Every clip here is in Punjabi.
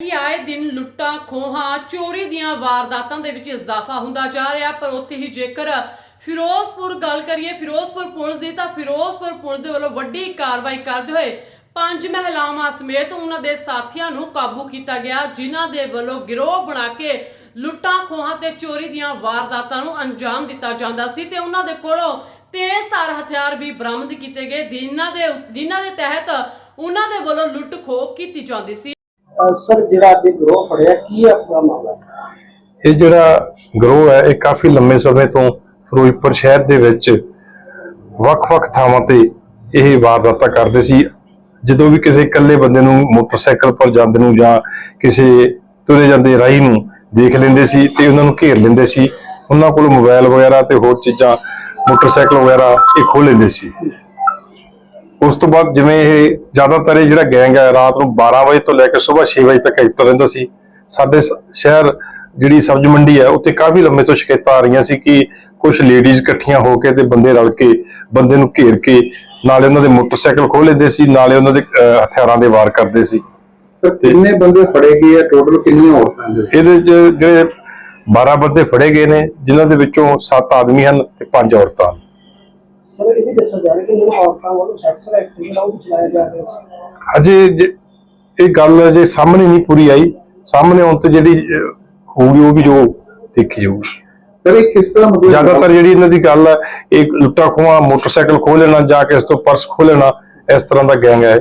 ਕਿ ਆਏ ਦਿਨ ਲੁੱਟਾਂ, ਖੋਹਾਂ, ਚੋਰੀ ਦੀਆਂ ਵਾਰਦਾਤਾਂ ਦੇ ਵਿੱਚ ਇਜ਼ਾਫਾ ਹੁੰਦਾ ਜਾ ਰਿਹਾ? ਪਰ ਉੱਥੇ ਹੀ ਜੇਕਰ ਫਿਰੋਜ਼ਪੁਰ ਗੱਲ ਕਰੀਏ, ਫਿਰੋਜ਼ਪੁਰ ਪੁਲਿਸ ਦੀ, ਤਾਂ ਫਿਰੋਜ਼ਪੁਰ ਪੁਲਿਸ ਦੇ ਵੱਲੋਂ ਵੱਡੀ ਕਾਰਵਾਈ ਕਰਦੇ ਹੋਏ ਪੰਜ ਮਹਿਲਾਵਾਂ ਸਮੇਤ ਉਹਨਾਂ ਦੇ ਸਾਥੀਆਂ ਨੂੰ ਕਾਬੂ ਕੀਤਾ ਗਿਆ, ਜਿਨ੍ਹਾਂ ਦੇ ਵੱਲੋਂ ਗਿਰੋਹ ਬਣਾ ਕੇ ਲੁੱਟਾਂ, ਖੋਹਾਂ ਤੇ ਚੋਰੀ ਦੀਆਂ ਵਾਰਦਾਤਾਂ ਨੂੰ ਅੰਜਾਮ ਦਿੱਤਾ ਜਾਂਦਾ ਸੀ ਤੇ ਉਹਨਾਂ ਦੇ ਕੋਲੋਂ ਤੇਜ਼ ਧਾਰ ਹਥਿਆਰ ਵੀ ਬਰਾਮਦ ਕੀਤੇ ਗਏ। ਜਿਨ੍ਹਾਂ ਦੇ ਜਿਨ੍ਹਾਂ ਦੇ ਤਹਿਤ ਉਹਨਾਂ ਦੇ ਵੱਲੋਂ ਲੁੱਟ ਖੋਹ ਕੀਤੀ ਜਾਂਦੀ ਸੀ। ਸਰ, ਜਿਹੜਾ ਅੱਜ ਗਰੋਹ ਫੜਿਆ, ਕੀ ਹੈ ਮਾਮਲਾ? ਇਹ ਜਿਹੜਾ ਗਰੋਹ ਹੈ, ਇਹ ਕਾਫੀ ਲੰਮੇ ਸਮੇਂ ਤੋਂ ਫਿਰੋਜ਼ਪੁਰ ਸ਼ਹਿਰ ਦੇ ਵਿੱਚ ਵੱਖ-ਵੱਖ ਥਾਵਾਂ ਤੇ ਇਹ ਵਾਰਦਾਤਾਂ ਕਰਦੇ ਸੀ। ਜਦੋਂ ਵੀ ਕਿਸੇ ਇਕੱਲੇ ਬੰਦੇ ਨੂੰ ਮੋਟਰਸਾਈਕਲ ਪਰ ਜਾਂਦੇ ਨੂੰ ਜਾਂ ਕਿਸੇ ਤੁਰੇ ਜਾਂਦੇ ਰਾਹੀ ਨੂੰ ਦੇਖ ਲੈਂਦੇ ਸੀ ਤੇ ਉਹਨਾਂ ਨੂੰ ਘੇਰ ਲੈਂਦੇ ਸੀ, ਉਹਨਾਂ ਕੋਲ ਮੋਬਾਈਲ ਵਗੈਰਾ ਤੇ ਹੋਰ ਚੀਜ਼ਾਂ, ਮੋਟਰਸਾਈਕਲ ਵਗੈਰਾ ਇਹ ਖੋਹ ਲੈਂਦੇ ਸੀ। ਉਸ ਤੋਂ ਬਾਅਦ ਜਿਵੇਂ ਇਹ ਜ਼ਿਆਦਾਤਰ ਇਹ ਜਿਹੜਾ ਗੈਂਗ ਹੈ ਰਾਤ ਨੂੰ 12 ਵਜੇ ਤੋਂ ਲੈ ਕੇ ਸਵੇਰ 6 ਵਜੇ ਤੱਕ ਐਕਟਿਵ ਰਹਿੰਦਾ ਸੀ। ਸਾਡੇ ਸ਼ਹਿਰ ਜਿਹੜੀ ਸਬਜ਼ ਮੰਡੀ ਹੈ ਉੱਤੇ ਕਾਫੀ ਲੰਮੇ ਤੋਂ ਸ਼ਿਕਾਇਤਾਂ ਆ ਰਹੀਆਂ ਸੀ ਕਿ ਕੁਝ ਲੇਡੀਜ਼ ਇਕੱਠੀਆਂ ਹੋ ਕੇ ਤੇ ਬੰਦੇ ਰਲ ਕੇ ਬੰਦੇ ਨੂੰ ਘੇਰ ਕੇ ਨਾਲੇ ਉਹਨਾਂ ਦੇ ਮੋਟਰਸਾਈਕਲ ਖੋਹ ਲੈਂਦੇ ਸੀ ਨਾਲੇ ਉਹਨਾਂ ਦੇ ਹਥਿਆਰਾਂ ਦੇ ਵਾਰ ਕਰਦੇ ਸੀ। ਸਰ ਕਿੰਨੇ ਬੰਦੇ ਫੜੇ ਗਏ ਆ? ਟੋਟਲ ਕਿੰਨੀਆਂ ਔਰਤਾਂ ਦੇ ਇਹਦੇ 'ਚ ਜਿਹੜੇ 12 ਬੰਦੇ ਫੜੇ ਗਏ ਨੇ ਜਿਨ੍ਹਾਂ ਦੇ ਵਿੱਚੋਂ 7 ਆਦਮੀ ਹਨ ਤੇ 5 ਔਰਤਾਂ। ਹਨ ਸਰ ਇਹ ਵੀ ਦੱਸਿਆ ਜਾ ਰਿਹਾ ਕਿ ਜਿਹੜਾ ਔਰਤਾਂ ਵੱਲੋਂ ਸੈਕਸੁਅਲ ਐਕਟ ਜਿਹੜਾ ਉਹ ਵੀ ਚਲਾਇਆ ਜਾ ਰਿਹਾ ਸੀ। ਅਜੇ ਜੇ- ਇਹ ਗੱਲ ਜੇ ਸਾਹਮਣੇ ਨਹੀਂ ਪੂਰੀ ਆਈ। ਸਾਹਮਣੇ ਆਉਣ ਤੇ ਜਿਹੜੀ ਹੋਊਗੀ ਉਹ ਵੀ ਜੋ ਦੇਖੀ ਜਾਊਗੀ। ਸਰ ਇਹ ਕਿਸ ਤਰ੍ਹਾਂ ਮਤਲਬ ਜ਼ਿਆਦਾਤਰ ਜਿਹੜੀ ਇਹਨਾਂ ਦੀ ਗੱਲ ਹੈ ਇਹ ਲੁੱਟਾ ਖੋਹਾਂ ਮੋਟਰਸਾਈਕਲ ਖੋਹ ਲੈਣਾ ਜਾਂ ਕੇ ਇਸ ਤੋਂ ਪਰਸ ਖੋਹ ਲੈਣਾ ਇਸ ਤਰ੍ਹਾਂ ਦਾ ਗੈਂਗ ਹੈ।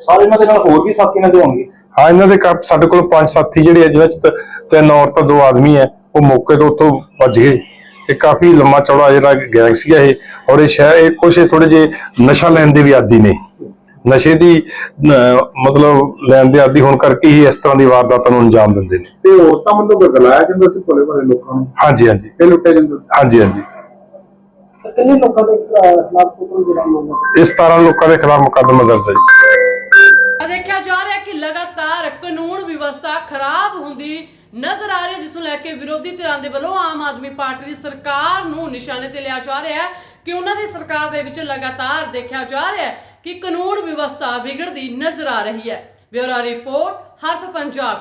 ਸਾਰੇ ਇਹਨਾਂ ਦੇ ਨਾਲ ਹੋਰ ਵੀ ਸਾਥੀ ਇਹਨਾਂ ਦੇ ਹੋਣਗੇ? ਹਾਂ ਇਹਨਾਂ ਦੇ ਸਾਡੇ ਕੋਲ ਪੰਜ ਸਾਥੀ ਜਿਹੜੇ ਆ ਜਿਹਨਾਂ ਚ ਤਿੰਨ ਔਰਤਾਂ ਦੋ ਆਦਮੀ ਹੈ ਉਹ ਮੌਕੇ ਤੋਂ ਉੱਥੋਂ ਭੱਜ ਗਏ। ਇਹ ਕਾਫੀ ਲੰਮਾ ਚੌੜਾ ਜਿਹੜਾ ਗੈਂਗ ਸੀਗਾ ਇਹ। ਔਰ ਇਹ ਸ਼ਾਇਦ ਇਹ ਕੁਛ ਥੋੜੇ ਜੇ ਨਸ਼ਾ ਲੈਣ ਦੇ ਵੀ ਆਦੀ ਨੇ। ਨਸ਼ੇ ਦੀ ਮਤਲਬ ਲੈਣ ਦੇ ਆਦੀ ਹੋਣ ਕਰਕੇ ਹੀ ਇਸ ਤਰ੍ਹਾਂ ਦੀ ਵਾਰਦਾਤਾਂ ਨੂੰ ਅੰਜਾਮ ਦਿੰਦੇ ਨੇ। ਤੇ ਔਰਤਾਂ ਵੱਲੋਂ ਬਗਲਾਇਆ ਜਾਂਦਾ ਸੀ ਭੋਲੇ ਭਾਲੇ ਲੋਕਾਂ ਨੂੰ? ਹਾਂਜੀ ਹਾਂਜੀ। ਇਹ ਲੁੱਟੇ ਜਾਂਦੇ। ਹਾਂਜੀ ਹਾਂਜੀ। ਕਿੰਨੇ ਲੋਕਾਂ ਦੇ ਖਿਲਾਫ ਟੋਟਲ ਜਿਹੜਾ ਮਾਮਲਾ ਇਸ ਤਰ੍ਹਾਂ ਲੋਕਾਂ ਦੇ ਖਿਲਾਫ ਮੁਕੱਦਮਾ ਦਰਜ ਹੈ ਜੀ। ਆ ਦੇਖਿਆ ਜਾ ਰਿਹਾ ਕਿ ਲਗਾਤਾਰ ਕਾਨੂੰਨ ਵਿਵਸਥਾ ਖਰਾਬ ਹੁੰਦੀ ਨਜ਼ਰ ਆ ਰਹੀ ਹੈ ਜਿਸ ਨੂੰ ਲੈ ਕੇ ਵਿਰੋਧੀ ਧਿਰਾਂ ਦੇ ਵੱਲੋਂ ਆਮ ਆਦਮੀ ਪਾਰਟੀ ਦੀ ਸਰਕਾਰ ਨੂੰ ਨਿਸ਼ਾਨੇ ਤੇ ਲਿਆ ਜਾ ਰਿਹਾ ਹੈ ਕਿ ਉਹਨਾਂ ਦੀ ਸਰਕਾਰ ਦੇ ਵਿੱਚ ਲਗਾਤਾਰ ਦੇਖਿਆ ਜਾ ਰਿਹਾ ਹੈ ਕਿ ਕਾਨੂੰਨ ਵਿਵਸਥਾ ਵਿਗੜਦੀ ਨਜ਼ਰ ਆ ਰਹੀ ਹੈ। ਬਿਊਰੋ ਰਿਪੋਰਟ, ਹਰਪ ਪੰਜਾਬ।